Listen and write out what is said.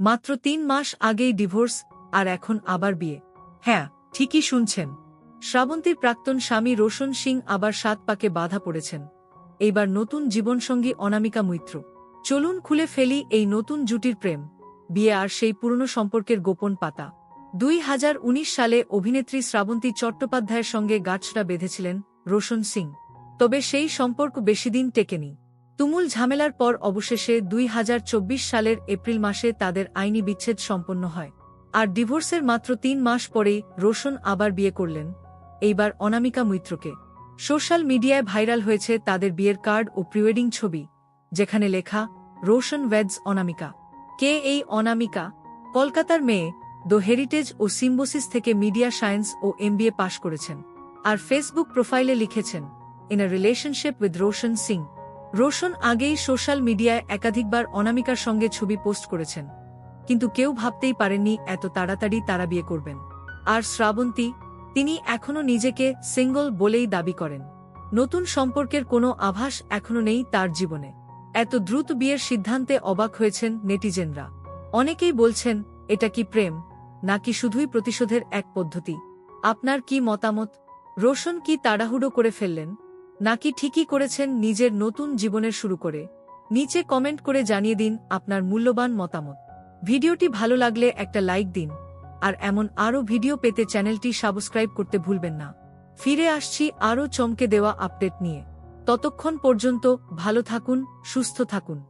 মাত্র তিন মাস আগেই ডিভোর্স, আর এখন আবার বিয়ে। হ্যাঁ ঠিকই শুনছেন। শ্রাবন্তীর প্রাক্তন স্বামী রোশন সিং আবার সাত পাকে বাধা পড়েছেন। এইবার নতুন জীবনসঙ্গী অনামিকা মৈত্র। চলুন খুলে ফেলি এই নতুন জুটির প্রেম। বিয়ে আর সেই পুরনো সম্পর্কের গোপন পাতা। দুই হাজার উনিশ সালে অভিনেত্রী শ্রাবন্তী চট্টোপাধ্যায়ের সঙ্গে গাছড়া বেঁধেছিলেন রোশন সিং। তবে সেই সম্পর্ক বেশিদিন টেকেনি। তুমুল ঝামেলার পর অবশেষে দুই হাজার চব্বিশ সালের এপ্রিল মাসে তাদের আইনি বিচ্ছেদ সম্পন্ন হয়। আর ডিভোর্সের মাত্র তিন মাস পরেই রোশন আবার বিয়ে করলেন। এইবার অনামিকা মৈত্রকে। সোশ্যাল মিডিয়ায় ভাইরাল হয়েছে তাদের বিয়ের কার্ড ও প্রিওয়েডিং ছবি, যেখানে লেখা, রোশন ওয়েডস অনামিকা। কে এই অনামিকা? কলকাতার মেয়ে, দ্য হেরিটেজ ও সিম্বোসিস থেকে মিডিয়া সায়েন্স ও এমবিএ পাশ করেছেন। আর ফেসবুক প্রোফাইলে লিখেছেন, in a relationship with Roshan Singh. Roshan আগেই সোশ্যাল মিডিয়ায় একাধিকবার অনামিকার সঙ্গে ছবি পোস্ট করেছেন। কিন্তু কেউ ভাবতেই পারেননি এত তাড়াতাড়ি তারা বিয়ে করবেন। আর শ্রাবন্তী, তিনি এখনও নিজেকে সিঙ্গল বলেই দাবি করেন। নতুন সম্পর্কের কোনো আভাস এখনও নেই তার জীবনে। এত দ্রুত বিয়ের সিদ্ধান্তে অবাক হয়েছেন নেটিজেনরা। অনেকেই বলছেন, এটা কি প্রেম, নাকি শুধুই প্রতিশোধের এক পদ্ধতি? আপনার কি মতামত? রোশন কি তাড়াহুড়ো করে ফেললেন? নাকি ঠিকই করেছেন নিজের নতুন জীবনের শুরু করে। নিচে কমেন্ট করে জানিয়ে দিন আপনার মূল্যবান মতামত। ভিডিওটি ভালো লাগলে একটা লাইক দিন। আর এমন আরও ভিডিও পেতে চ্যানেলটি সাবস্ক্রাইব করতে ভুলবেন না। ফিরে আসছি আরও চমকে দেওয়া আপডেট নিয়ে। ততক্ষণ পর্যন্ত ভালো থাকুন, সুস্থ থাকুন।